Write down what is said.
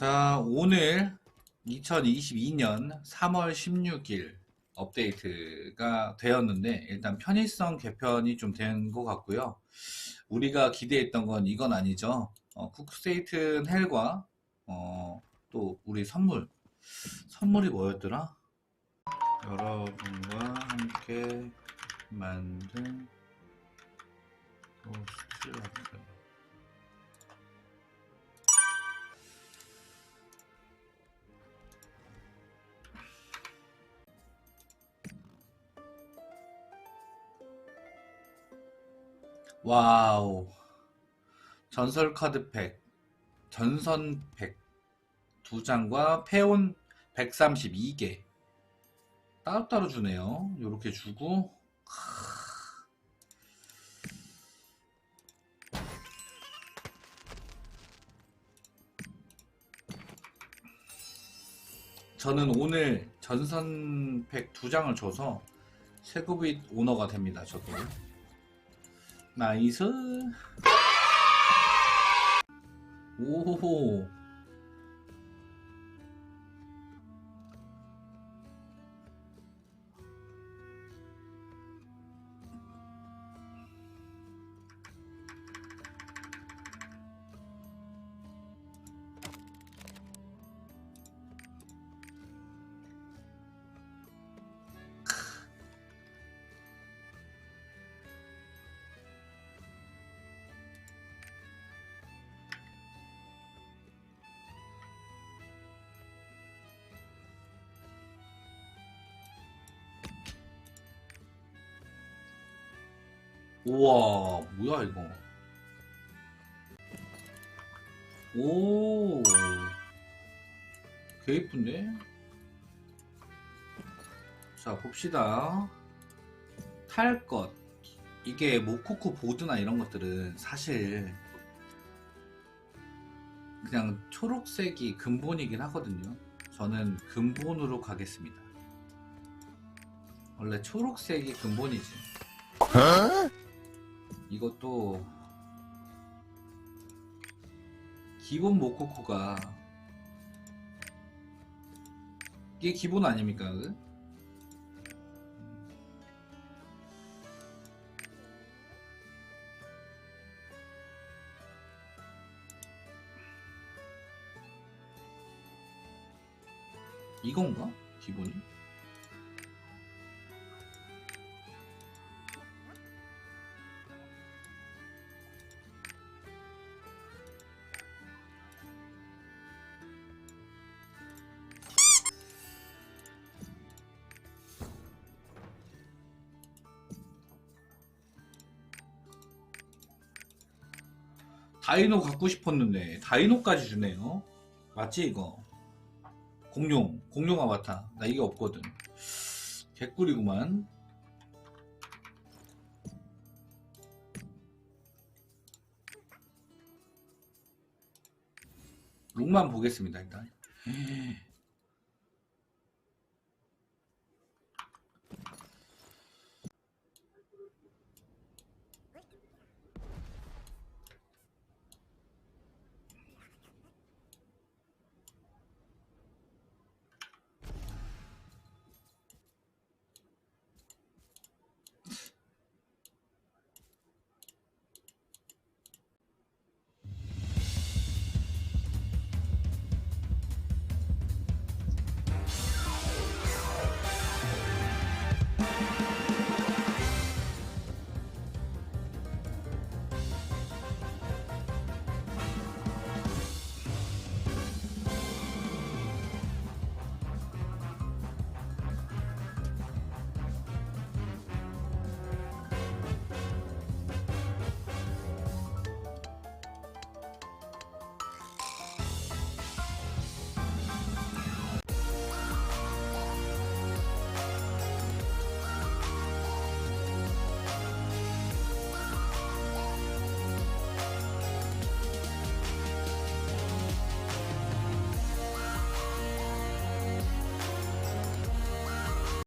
자, 오늘 2022년 3월 16일 업데이트가 되었는데, 일단 편의성 개편이 좀 된 것 같고요. 우리가 기대했던 건 이건 아니죠. 어, 쿡스테이튼 헬과, 어, 또 우리 선물. 선물이 뭐였더라? 여러분과 함께 만든 포스트 와우. 전설 카드 팩, 전선 팩두 장과 페온 132개 따로따로 주네요. 요렇게 주고 저는 오늘 전선 팩두 장을 줘서 세구빛 오너가 됩니다. 저도 나이스. 오호호 우와 뭐야 이거? 오. 개 이쁜데? 자 봅시다. 탈 것. 이게 모코코 보드나 이런 것들은 사실 그냥 초록색이 근본이긴 하거든요. 저는 근본으로 가겠습니다. 원래 초록색이 근본이지 이것도 기본 모코코가 이게 기본 아닙니까? 그? 이건가? 기본이? 다이노 갖고 싶었는데 다이노까지 주네요. 맞지 이거? 공룡, 공룡 아바타. 나 이게 없거든. 개꿀이구만. 룩만 보겠습니다 일단.